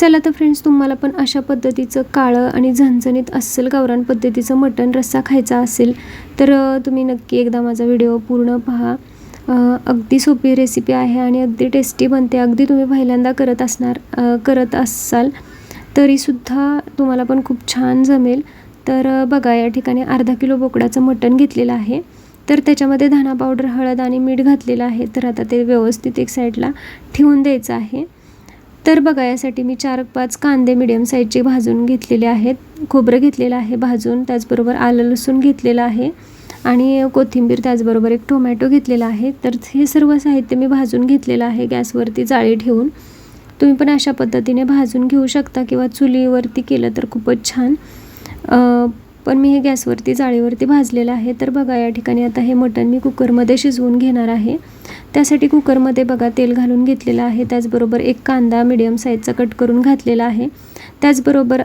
चला तर फ्रेंड्स तुम्हाला पण अशा पद्धतीचं काळं आणि झणझणीत अस्सल गावरान पद्धतीचं मटण रस्सा खायचा असेल तर तुम्ही नक्की एकदा माझा व्हिडिओ पूर्ण पहा. अगदी सोपी रेसिपी आहे आणि अगदी टेस्टी बनते. अगदी तुम्ही पहिल्यांदा करत असणार करत असाल तरीसुद्धा तुम्हाला पण खूप छान जमेल. तर बघा या ठिकाणी अर्धा किलो बोकडाचं मटण घेतलेलं आहे. तर त्याच्यामध्ये धना पावडर हळद आणि मीठ घातलेलं आहे. तर आता ते व्यवस्थित एक साईडला ठेवून द्यायचं आहे. तर बघा यासाठी मी चार पाच कांदे मिडियम साईजचे भाजून घेतलेले आहेत. खोबरं घेतलेलं आहे भाजून त्याचबरोबर आलं लसूण घेतलेलं आहे आणि कोथिंबीर त्याचबरोबर एक टोमॅटो घेतलेला आहे. तर हे सर्व साहित्य मी भाजून घेतलेलं आहे गॅसवरती जाळी ठेवून. तुम्ही पण अशा पद्धतीने भाजून घेऊ शकता किंवा चुलीवरती केलं तर खूपच छान. पण मी हे गॅसवरती जाळीवरती भाजलेलं आहे. तर बघा या ठिकाणी आता हे मटण मी कुकरमध्ये शिजवून घेणार आहे. त्यासाठी कुकरमध्ये बघा तेल घालून घेतलेलं आहे. त्याचबरोबर एक कांदा मिडियम साईजचा कट करून घातलेला आहे. त्याचबरोबर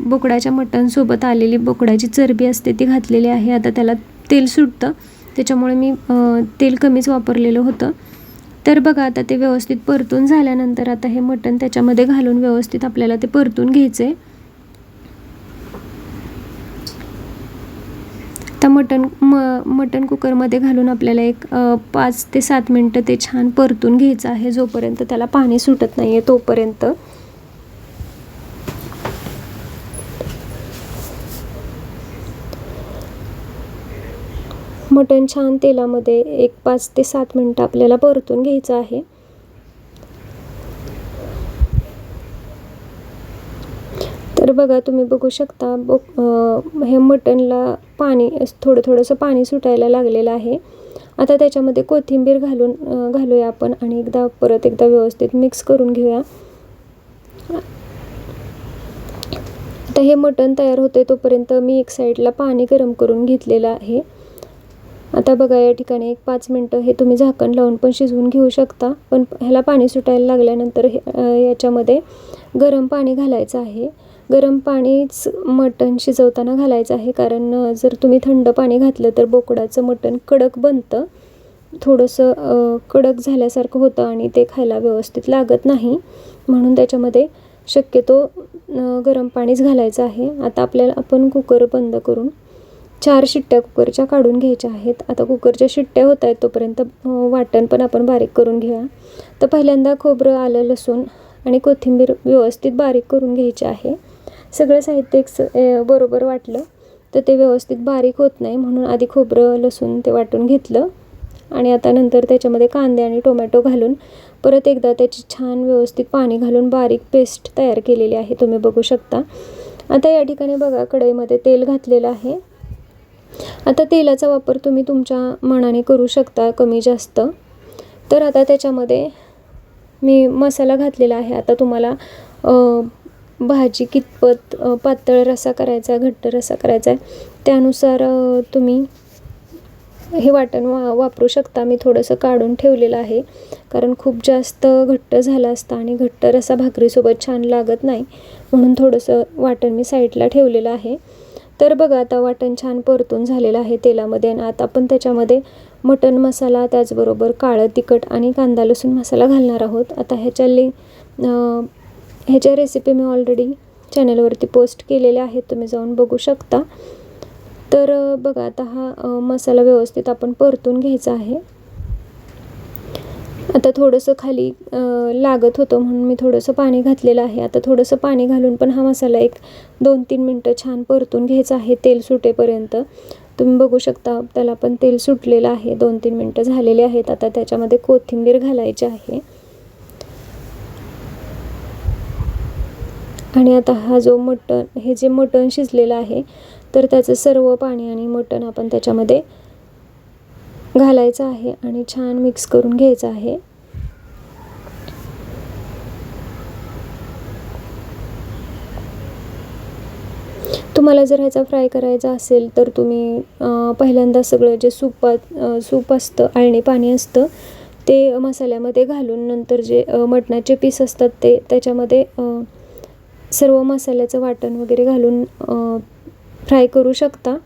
बोकडाच्या मटणसोबत आलेली बोकडाची चरबी असते ती घातलेली आहे. आता त्याला तेल सुटतं. त्याच्यामुळे मी तेल कमीच वापरलेलं होतं. तर बघा आता ते व्यवस्थित परतून झाल्यानंतर आता हे मटण त्याच्यामध्ये घालून व्यवस्थित आपल्याला ते परतून घ्यायचं आहे आता मटण म मटण कुकरमध्ये घालून आपल्याला एक पाच ते सात मिनटं ते छान परतून घ्यायचं आहे जोपर्यंत त्याला पाणी सुटत नाही आहे तोपर्यंत. मटण छान तेलामध्ये एक पाच ते सात मिनटं आपल्याला परतून घ्यायचं आहे. तर बघा तुम्ही बघू शकता ब हे मटणला पाणी थोडं थोडंसं पाणी सुटायला लागलेलं आहे. आता त्याच्यामध्ये कोथिंबीर घालून घालूया आपण आणि एकदा परत एकदा व्यवस्थित मिक्स करून घेऊया. आता हे मटण तयार होते तोपर्यंत मी एक साईडला पाणी गरम करून घेतलेलं आहे. आता बघा या ठिकाणी एक पाच मिनटं हे तुम्ही झाकण लावून पण शिजवून घेऊ शकता. पण ह्याला पाणी सुटायला लागल्यानंतर हे याच्यामध्ये गरम पाणी घालायचं आहे. गरम पाणीच मटण शिजवताना घालायचं आहे. कारण जर तुम्ही थंड पाणी घातलं तर बोकडाचं मटण कडक बनतं. थोडंसं कडक झाल्यासारखं होतं आणि ते खायला व्यवस्थित लागत नाही. म्हणून त्याच्यामध्ये शक्यतो गरम पाणीच घालायचं आहे. आता आपल्याला आपण कुकर बंद करून चार शिट्ट्या कुकरच्या काढून घ्यायच्या आहेत. आता कुकरच्या शिट्ट्या होत आहेत तोपर्यंत वाटण पण आपण बारीक करून घेऊया. तर पहिल्यांदा खोबरं आलं लसूण आणि कोथिंबीर व्यवस्थित बारीक करून घ्यायची आहे. सगळं साहित्य एक स बरोबर वाटलं. तर ते व्यवस्थित बारीक होत नाही म्हणून आधी खोबरं लसूण ते वाटून घेतलं. आणि आता नंतर त्याच्यामध्ये कांदे आणि टोमॅटो घालून परत एकदा त्याची छान व्यवस्थित पाणी घालून बारीक पेस्ट तयार केलेली आहे. तुम्ही बघू शकता. आता या ठिकाणी बघा कढईमध्ये तेल घातलेलं आहे. आता तेलाचा वापर तुम्ही तुमच्या मनाने करू शकता कमी जास्त. तर आता त्याच्यामध्ये मी मसाला घातलेला आहे. आता तुम्हाला भाजी कितपत पातळ रसा करायचा आहे घट्ट रसा करायचा आहे त्यानुसार तुम्ही हे वाटण वा वापरू शकता. मी थोडंसं काढून ठेवलेलं आहे कारण खूप जास्त घट्ट झालं असतं आणि घट्ट रसा भाकरीसोबत छान लागत नाही म्हणून थोडंसं वाटण मी साईडला ठेवलेलं आहे. तर बघा आता वाटण छान परतून झालेलं आहे तेलामध्ये आणि आता आपण त्याच्यामध्ये मटण मसाला त्याचबरोबर काळं तिखट आणि कांदा लसूण मसाला घालणार आहोत. आता ह्याच्या ले ह्याच्या रेसिपी मी ऑलरेडी चॅनलवरती पोस्ट केलेल्या आहेत तुम्ही जाऊन बघू शकता. तर बघा आता हा मसाला व्यवस्थित आपण परतून घ्यायचा आहे. आता थोडंसं खाली लागत होतं म्हणून मी थोडंसं पाणी घातलेलं आहे. आता थोडंसं पाणी घालून पण हा मसाला एक दोन तीन मिनटं छान परतून घ्यायचा आहे तेल सुटेपर्यंत. तुम्ही बघू शकता त्याला पण तेल सुटलेलं आहे. दोन तीन मिनटं झालेले आहेत. आता त्याच्यामध्ये कोथिंबीर घालायची आहे. आणि आता हा जो मटण हे जे मटण शिजलेलं आहे तर त्याचं सर्व पाणी आणि मटण आपण त्याच्यामध्ये घालायचं आहे आणि छान मिक्स करून घ्यायचं आहे. तुम्हाला जर ह्याचा फ्राय करायचा असेल तर तुम्ही पहिल्यांदा सगळं जे सूपात सूप असतं आळणी पाणी असतं ते मसाल्यामध्ये घालून नंतर जे मटणाचे पीस असतात ते त्याच्यामध्ये सर्व मसाल्याचं वाटण वगैरे घालून फ्राय करू शकता.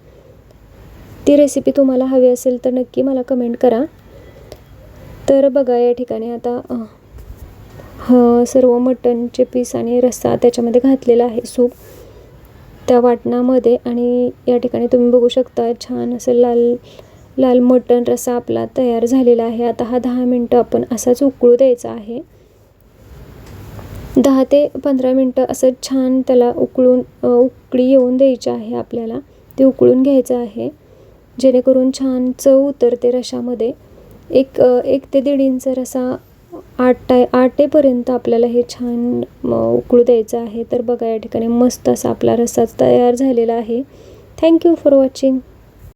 ती रेसिपी तुम्हाला हवी असेल तर नक्की मला कमेंट करा. तर बघा या ठिकाणी आता ह सर्व मटणचे पीस आणि रस्सा त्याच्यामध्ये घातलेला आहे सूप. त्या वाटणामध्ये आणि या ठिकाणी तुम्ही बघू शकता छान असं लाल लाल मटण रस्सा आपला तयार झालेला आहे. आता हा दहा मिनटं आपण असाच उकळू द्यायचा आहे. दहा ते पंधरा मिनटं असं छान त्याला उकळून उकळी येऊन द्यायची आहे आपल्याला. ते उकळून घ्यायचं आहे. जेणेकरून छान चव उतरते रशामध्ये. एक एक ते दीड इंच रसा आठ टाय आटेपर्यंत आपल्याला हे छान उकळू द्यायचं आहे. तर बघा या ठिकाणी मस्त असा आपला रस्सा तयार झालेला आहे. Thank you for watching